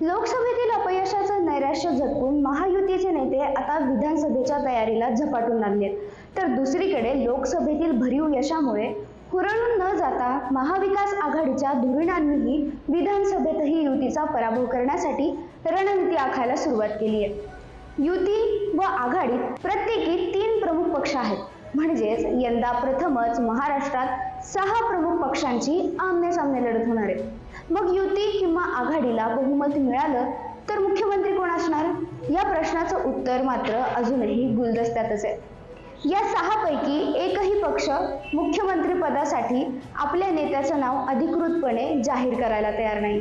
लोकसभेतील अपयशाचं नैराश्य झटकून महायुतीचे नेते आता विधानसभेच्या तयारीला झपाटून लागलेत तर दुसरीकडे लोकसभेतील भरीव यशामुळे हुरळून न जाता महाविकास आघाडीच्या धुरीणांनीही विधानसभेतही युतीचा पराभव करण्यासाठी रणनीती आखायला सुरुवात केली आहे. युती व आघाडीत प्रत्येकी तीन प्रमुख पक्ष आहेत. म्हणजेच यंदा प्रथमच महाराष्ट्रात सहा प्रमुख पक्षांची आमने सामने लढत होणार आहे. मग युती किंवा आघाडीला बहुमत मिळालं तर मुख्यमंत्री कोण असणार? या प्रश्नाचं उत्तर मात्र अजूनही गुलदस्त्यातच आहे. या सहापैकी एकही पक्ष मुख्यमंत्री पदासाठी आपल्या नेत्याचं नाव अधिकृतपणे जाहीर करायला तयार नाही.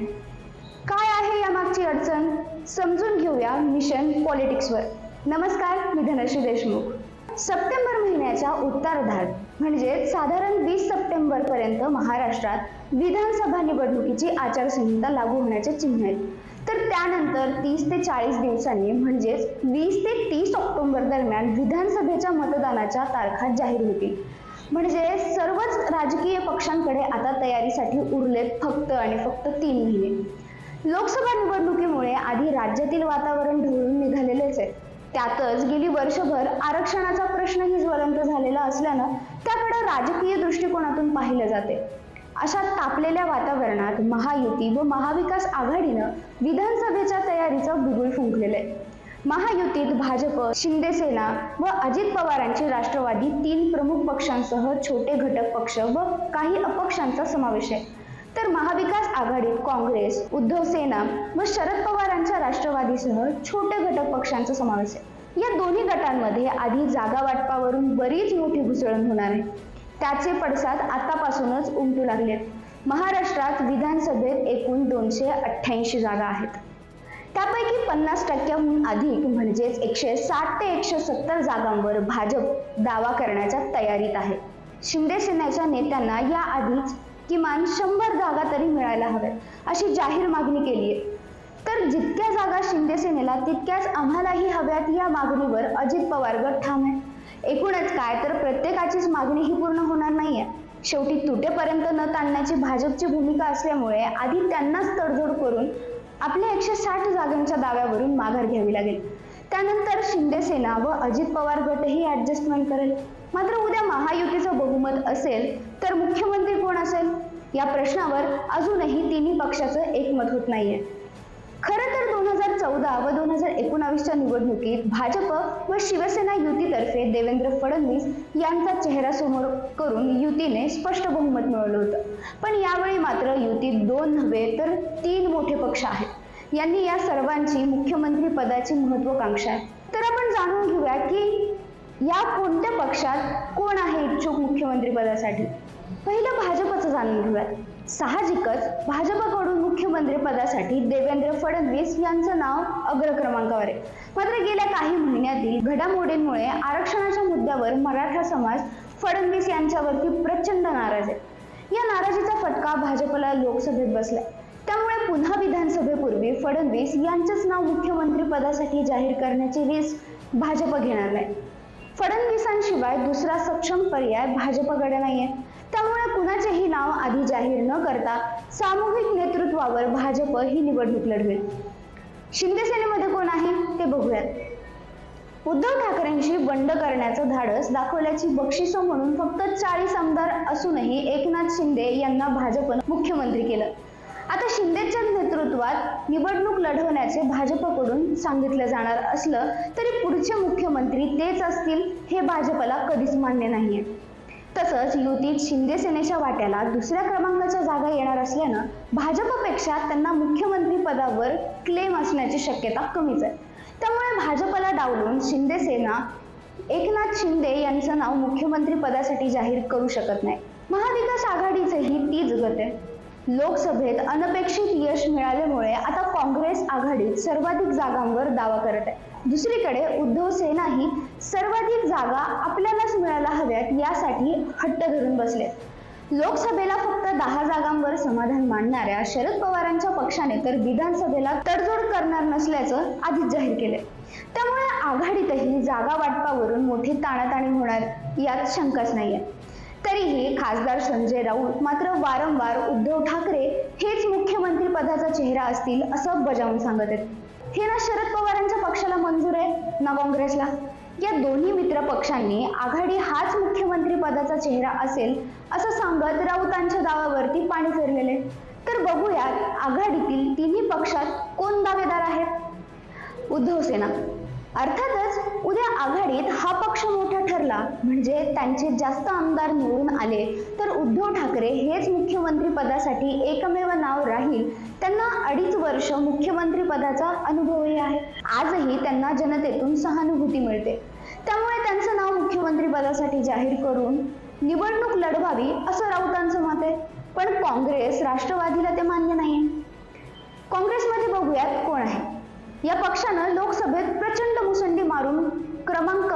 काय आहे यामागची अडचण? समजून घेऊया मिशन पॉलिटिक्सवर. नमस्कार मी धनश्री देशमुख. सप्टेंबर महिन्याच्या उत्तरार्धात म्हणजे साधारण वीस सप्टेंबर पर्यंत महाराष्ट्रात विधानसभा निवडणुकीची आचारसंहिता लागू होण्याचे चिन्ह आहेत. तर त्यानंतर तीस ते चाळीस दिवसांनी म्हणजेच वीस ते तीस ऑक्टोबर दरम्यान विधानसभेच्या मतदानाच्या तारखा जाहीर होतील. म्हणजे सर्वच राजकीय पक्षांकडे आता तयारीसाठी उरलेत फक्त आणि फक्त तीन महिने. लोकसभा निवडणुकीमुळे आधी राज्यातील वातावरण ढवळून निघालेलेच आहे. त्यातच गेली वर्षभर आरक्षणाचा प्रश्नही ज्वलंत झालेला असल्यानं त्याकडे राजकीय दृष्टिकोनातून पाहिलं जाते. अशा तापलेल्या वातावरणात महायुती व महाविकास आघाडीनं विधानसभेच्या तयारीचं बिगुल फुंकलेलं आहे महायुतीत भाजप शिंदेसेना व अजित पवारांची राष्ट्रवादी तीन प्रमुख पक्षांसह छोटे घटक पक्ष व काही अपक्षांचा समावेश आहे. तर महाविकास आघाडीत काँग्रेस उद्धव सेना व शरद पवारांच्या राष्ट्रवादीसह छोटे घटक पक्षांचा समावेश आहे. या दोन्ही गटांमध्ये आधी जागा वाटपावरून बरीच मोठी घुसळण होणार आहे. त्याचे पडसाद आतापासूनच उमटू लागलेत महाराष्ट्रात विधानसभेत एकूण दोनशे अठ्ठ्याऐंशी जागा आहेत. त्यापैकी पन्नास टक्क्याहून अधिक म्हणजेच एकशे साठ ते एकशे सत्तर जागांवर भाजप दावा करण्याच्या तयारीत आहे. शिंदे सेनेच्या नेत्यांना या आधीच किमान शंभर जागा तरी मिळायला हव्यात अशी जाहीर मागणी केली आहे. तर जितक्या जागा शिंदे सेनेला तितक्याच आम्हालाही हव्यात या मागणीवर अजित पवार गट ठाम आहे एकूणच काय तर प्रत्येकाचीच मागणी ही पूर्ण होणार नाहीये. शेवटी तुटेपर्यंत न ताणण्याची भाजपची भूमिका असल्यामुळे आधी त्यांनाच तडजोड करून आपल्या एकशे साठ जागांच्या दाव्यावरून माघार घ्यावी लागेल. त्यानंतर शिंदे सेना व अजित पवार गटही ऍडजस्टमेंट करेल. मात्र उद्या महायुतीचं बहुमत असेल तर मुख्यमंत्री कोण असेल? या प्रश्नावर अजूनही तिन्ही पक्षाचं एकमत होत नाहीये. खरं तर दोन हजार चौदा व दोन हजार एकोणावीसच्या निवडणुकीत भाजप व शिवसेना युतीतर्फे देवेंद्र फडणवीस यांचा चेहरा समोर करून युतीने स्पष्ट बहुमत मिळवलं होतं. पण यावेळी मात्र युतीत दोन नव्हे तर तीन मोठे पक्ष आहेत. यांनी या सर्वांची मुख्यमंत्री पदाची महत्वाकांक्षा आहे. तर आपण जाणून घेऊया की या कोणत्या पक्षात कोण आहे इच्छुक मुख्यमंत्री पदासाठी? पहिलं भाजपचं जाणून घेऊयात. साहजिकच भाजपकडून मुख्यमंत्री पदासाठी देवेंद्र फडणवीस यांचं नाव अग्र क्रमांकावर आहे. मात्र गेल्या काही महिन्यातील घडामोडींमुळे आरक्षणाच्या मुद्द्यावर मराठा समाज फडणवीस यांच्यावरती प्रचंड नाराज आहे. या नाराजीचा फटका भाजपला लोकसभेत बसलाय. त्यामुळे पुन्हा विधानसभेपूर्वी फडणवीस यांचंच नाव मुख्यमंत्री पदासाठी जाहीर करण्याची रिस्क भाजप घेणार नाही. फडणवीसांशिवाय दुसरा सक्षम पर्याय भाजपकडे नाहीये. त्यामुळे कुणाचेही नाव आधी जाहीर न करता सामूहिक नेतृत्वावर भाजप ही निवडणूक लढवेल. शिंदे सेनेमध्ये कोण आहे ते बघूयात. उद्धव ठाकरेंशी बंड करण्याचं धाडस दाखवल्याची बक्षिसं म्हणून फक्त चाळीस आमदार असूनही एकनाथ शिंदे यांना भाजपनं मुख्यमंत्री केलं. आता शिंदेच्या नेतृत्वात निवडणूक लढवण्याचे भाजपकडून सांगितलं जाणार असलं तरी पुढचे मुख्यमंत्री तेच असतील हे भाजपला कधीच मान्य नाहीये. तसंच युतीत शिंदे सेनेच्या वाट्याला दुसऱ्या क्रमांकाच्या जागा येणार असल्यानं भाजपपेक्षा त्यांना मुख्यमंत्री पदावर क्लेम असण्याची शक्यता कमीच आहे. त्यामुळे भाजपला डावलून शिंदे सेना एकनाथ शिंदे यांचं नाव मुख्यमंत्री पदासाठी जाहीर करू शकत नाही. महाविकास आघाडीचंही तीच गत आहे. लोकसभेत अनपेक्षित यश मिळाल्यामुळे आता काँग्रेस आघाडीत सर्वाधिक जागांवर दावा करत आहे. दुसरीकडे उद्धव सेनाही सर्वाधिक जागा आपल्यालाच मिळायला हव्यात यासाठी हट्ट धरून बसले. लोकसभेला फक्त दहा जागांवर समाधान मानणाऱ्या शरद पवारांच्या पक्षाने तर विधानसभेला तडजोड करणार नसल्याचं आधीच जाहीर केलंय. त्यामुळे आघाडीतही जागा वाटपावरून मोठी ताणाताणी होणार यात शंकाच नाहीये. तरीही खासदार संजय राऊत मात्र वारंवार उद्धव ठाकरे हेच मुख्यमंत्री पदाचा चेहरा असतील असं बजावून सांगत आहेत. हे ना शरद पवारांच्या पक्षाला मंजूर आहे ना काँग्रेसला? या दोन्ही मित्र पक्षांनी आघाडी हाच मुख्यमंत्री पदाचा चेहरा असेल असं सांगत राऊतांच्या दावावरती पाणी फिरलेले तर बघूयात आघाडीतील तिन्ही पक्षात कोण दावेदार आहेत? उद्धव सेना. अर्थातच उद्या आघाडीत हा पक्ष मोठा ठरला म्हणजे त्यांचे जास्त आमदार निवडून आले तर उद्धव ठाकरे हेच मुख्यमंत्री पदासाठी एकमेव नाव राहील. त्यांना अडीच वर्ष मुख्यमंत्री पदाचा अनुभवही आहे. आजही त्यांना जनतेतून सहानुभूती मिळते. त्यामुळे त्यांचं नाव मुख्यमंत्री पदासाठी जाहीर करून निवडणूक लढवावी असं राऊतांचं मत आहे. पण काँग्रेस राष्ट्रवादीला ते मान्य नाही. काँग्रेसमध्ये बघूयात कोण आहे. या पक्षानं लोकसभेत प्रचंड मुसंडी मारून क्रमांक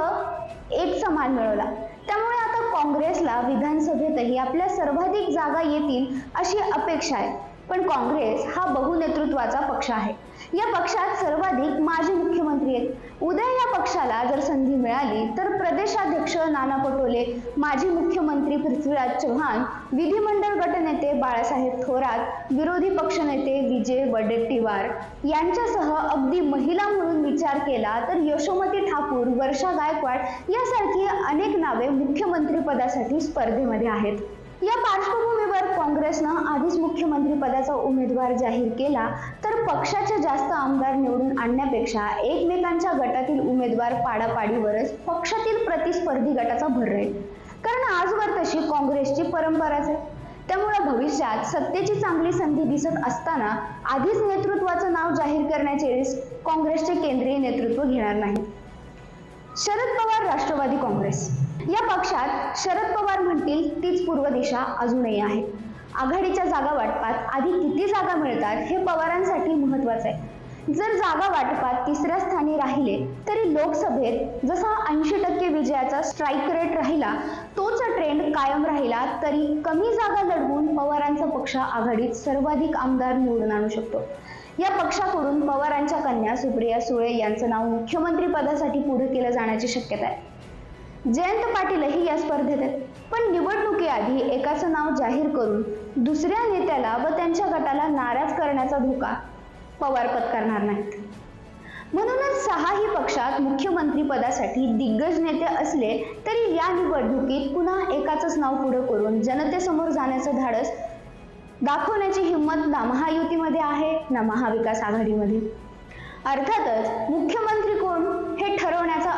मान मिळवला. त्यामुळे आता काँग्रेसला विधानसभेतही आपल्या सर्वाधिक जागा येतील अशी अपेक्षा आहे. पण काँग्रेस हा बहुनेतृत्वाचा पक्ष आहे. या पक्षात सर्वाधिक माजी मुख्यमंत्री आहेत. उद्या या पक्षाला जर संधी मिळाली तर प्रदेशाध्यक्ष नाना पटोले माजी मुख्यमंत्री पृथ्वीराज चव्हाण विधिमंडळ गटनेते बाळासाहेब थोरात विरोधी पक्षनेते विजय वडेट्टीवार यांच्यासह अगदी महिला म्हणून विचार केला तर यशोमती ठाकूर वर्षा गायकवाड यासारखी अनेक नावे मुख्यमंत्री पदासाठी स्पर्धेमध्ये आहेत. या पार्श्वभूमीवर काँग्रेसनं आधीच मुख्यमंत्री पदाचा उमेदवार जाहीर केला तर पक्षाचे जास्त आमदार निवडून आणण्यापेक्षा एकमेकांच्या गटातील उमेदवार पाडापाडीवरच पक्षातील प्रतिस्पर्धी गटाचा भर राहील. कारण आजवर तशी काँग्रेसची परंपराच आहे. त्यामुळे भविष्यात सत्तेची चांगली संधी दिसत असताना आधीच नेतृत्वाचं नाव जाहीर करण्याचे रिस्क काँग्रेसचे केंद्रीय नेतृत्व घेणार नाही. शरद पवार राष्ट्रवादी काँग्रेस. या पक्षात शरद पवार म्हणतील तीच पूर्व दिशा अजूनही आहे. आघाडीच्या जागा वाटपात आधी किती जागा मिळतात हे पवारांसाठी महत्वाचं आहे. जर जागा वाटपात तिसऱ्या स्थानी राहिले तरी लोकसभेत जसा ऐंशी टक्के विजयाचा स्ट्राईक रेट राहिला तोच ट्रेंड कायम राहिला तरी कमी जागा लढवून पवारांचा पक्ष आघाडीत सर्वाधिक आमदार निवडून आणू शकतो. या पक्षाकडून पवारांच्या कन्या सुप्रिया सुळे यांचं नाव मुख्यमंत्री पदासाठी पुढे केलं जाण्याची शक्यता आहे. जयंत पाटीलही या स्पर्धेत आहेत. पण निवडणुकीआधी एकाचं नाव जाहीर करून दुसऱ्या नेत्याला व त्यांच्या गटाला नाराज करण्याचा धोका पवार पत्करणार नाहीत. म्हणूनच सहाही पक्षात मुख्यमंत्री पदासाठी दिग्गज नेते असले तरी या निवडणुकीत पुन्हा एकाच नाव पुढे करून जनतेसमोर जाण्याचं धाडस दाखवण्याची हिंमत ना महायुतीमध्ये आहे ना महाविकास आघाडीमध्ये. अर्थातच मुख्यमंत्री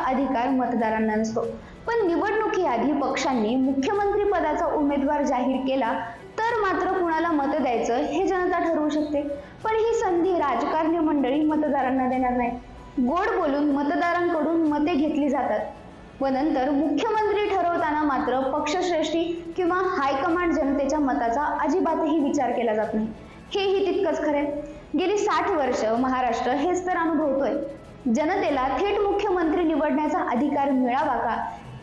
अधिकार मतदारांना नसतो. पण निवडणुकीआधी पक्षांनी मुख्यमंत्री पदाचा उमेदवार जाहीर केला तर मात्र कुणाला मत द्यायचं हे जनता ठरवू शकते. पण ही संधी राजकारणी मंडळी मतदारांना देणार नाही. गोड बोलून मतदारांकडून मते घेतली जातात. व नंतर मुख्यमंत्री ठरवताना मात्र पक्षश्रेष्ठी किंवा हायकमांड जनतेच्या मताचा अजिबातही विचार केला जात नाही. हेही तितकंच खरे गेली साठ वर्ष महाराष्ट्र हे जनतेला थेट मुख्यमंत्री निवडण्याचा अधिकार मिळावा का?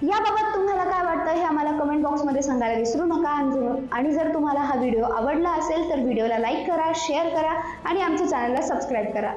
याबाबत तुम्हाला काय वाटतं हे आम्हाला कमेंट बॉक्समध्ये सांगायला विसरू नका आणि- आणि जर तुम्हाला हा व्हिडिओ आवडला असेल तर व्हिडिओला लाईक करा शेअर करा आणि आमच्या चॅनलला सबस्क्राईब करा.